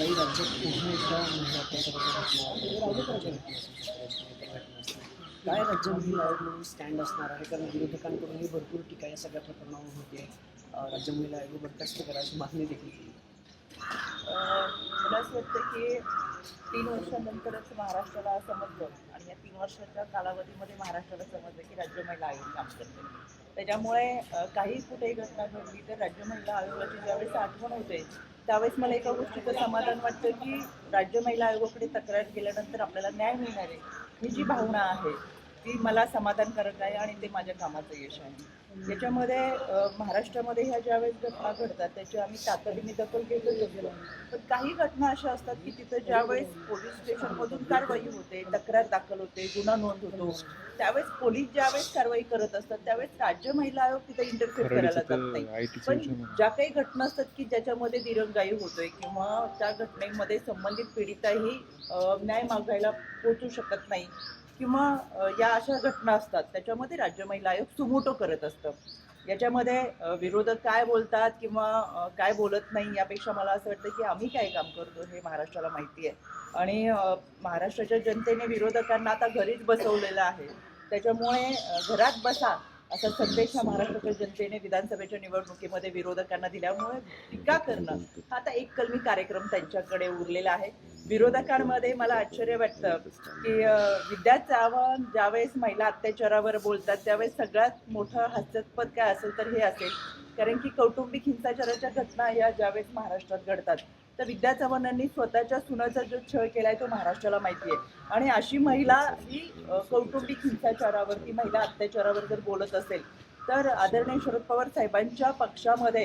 काही राज्यात पुन्हा एकदा महिला अत्याचाराच्या काय राज्य महिला आयोग म्हणून स्टँड असणार आहे? कारण विरोधकांकडूनही भरपूर टीका या सगळ्या प्रकरणावर होते राज्य महिला आयोग बरखास्त करायची मागणी देखील केली. मला असं वाटतं की तीन वर्षानंतरच महाराष्ट्राला समजलं आणि या तीन वर्षाच्या कालावधीमध्ये महाराष्ट्राला समजलं की राज्य महिला आयोग काम करते त्याच्यामुळे काही कुठेही घटना घडली तर राज्य महिला आयोगाची ज्यावेळेस आठवण होते त्यावेळेस मला एका गोष्टीचं समाधान वाटतं की राज्य महिला आयोगाकडे तक्रार केल्यानंतर आपल्याला न्याय मिळणार आहे. ही जी भावना आहे ती मला समाधानकारक आहे आणि ते माझ्या कामाचं यश आहे. याच्यामध्ये महाराष्ट्रामध्ये ह्या ज्यावेळेस घटना घडतात त्याची आम्ही तातडीने दखल घेतो गेलो पण काही घटना अशा असतात की तिथं ज्यावेळेस पोलीस स्टेशनमधून कारवाई होते तक्रार दाखल होते गुन्हा नोंद होतो. त्यावेळेस पोलीस ज्यावेळेस कारवाई करत असतात त्यावेळेस राज्य महिला आयोग तिथे इंटरफेअर करायला जात नाही. पण ज्या काही घटना असतात की ज्याच्यामध्ये दिरंगाई होतोय किंवा त्या घटनेमध्ये संबंधित पीडिताही न्याय मागायला पोहोचू शकत नाही किंवा या अशा घटना असतात त्याच्यामध्ये राज्य महिला आयोग सुमोटो करत असतं. याच्यामध्ये विरोधक काय बोलतात किंवा काय बोलत नाही यापेक्षा मला असं वाटतं की आम्ही काय काम करतो हे महाराष्ट्राला माहिती आहे. आणि महाराष्ट्राच्या जनतेने विरोधकांना आता घरीच बसवलेलं आहे. त्याच्यामुळे घरात बसा असा संदेश हा महाराष्ट्राच्या जनतेने विधानसभेच्या निवडणुकीमध्ये विरोधकांना दिल्यामुळे टीका करणं हा आता एक कलमी कार्यक्रम त्यांच्याकडे उरलेला आहे. विरोधकांमध्ये मला आश्चर्य वाटतं की अ, विद्या चव्हाण ज्यावेळेस महिला अत्याचारावर बोलतात त्यावेळेस सगळ्यात मोठं हास्यास्पद काय असेल तर हे असेल. कारण की कौटुंबिक हिंसाचाराच्या घटना या ज्यावेळेस महाराष्ट्रात घडतात. तर विद्या चव्हाणांनी स्वतःच्या सुनाचा जो छळ केलाय तो महाराष्ट्राला माहिती आहे आणि अशी महिला ही कौटुंबिक हिंसाचारावरती महिला अत्याचारावर जर बोलत असेल तर आदरणीय शरद पवार साहेबांच्या पक्षामध्ये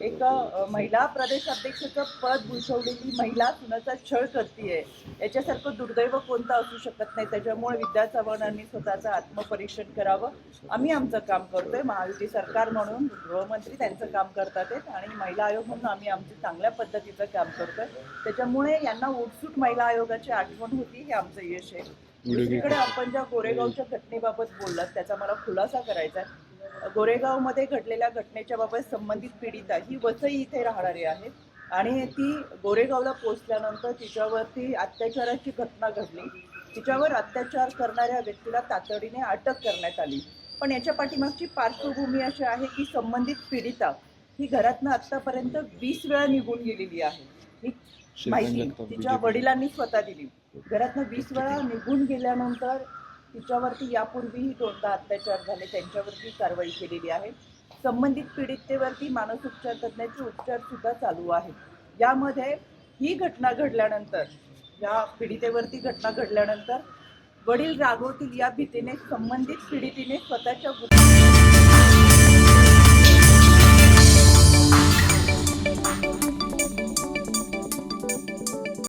एक महिला प्रदेशाध्यक्षाचं पद भूषवलेली महिला सुनाचा छळ करतीये याच्यासारखं दुर्दैव कोणतं असू शकत नाही. त्याच्यामुळे विद्या चव्हाणांनी स्वतःचं आत्मपरीक्षण करावं. आम्ही आमचं काम करतोय. महायुती सरकार म्हणून गृहमंत्री त्यांचं काम करतात आहेत आणि महिला आयोग म्हणून आम्ही आमचं चांगल्या पद्धतीचं काम करतोय. त्याच्यामुळे यांना उठसूट महिला आयोगाची आठवण होती हे आमचं यश आहे. दुसरीकडे आपण ज्या गोरेगावच्या घटनेबाबत बोललात त्याचा मला खुलासा करायचा आहे. गोरेगावमध्ये घडलेल्या घटनेच्या बाबत संबंधित पीडिता ही वसई इथे राहणारी आहे. आणि ती गोरेगावला पोहोचल्यानंतर तिच्यावरती अत्याचाराची घटना घडली. तिच्यावर अत्याचार करणाऱ्या व्यक्तीला तातडीने अटक करण्यात आली. पण याच्या पाठीमागची पार्श्वभूमी अशी आहे की संबंधित पीडिता ही घरातनं आतापर्यंत वीस वेळा निघून गेलेली आहे. ही माहिती तिच्या वडिलांनी स्वतः दिली. घरातनं वीस वेळा निघून गेल्यानंतर तिच्यावरती यापूर्वीही दोनदा अत्याचार झाले त्यांच्यावरती कारवाई केलेली आहे. संबंधित पीडितेवरती मानसोपचार तज्ज्ञांचे उपचार सुद्धा चालू आहेत. यामध्ये ही घटना घडल्यानंतर या पीडितेवरती घटना घडल्यानंतर वडील रागवतील या भीतीने संबंधित पीडितीने स्वतःच्या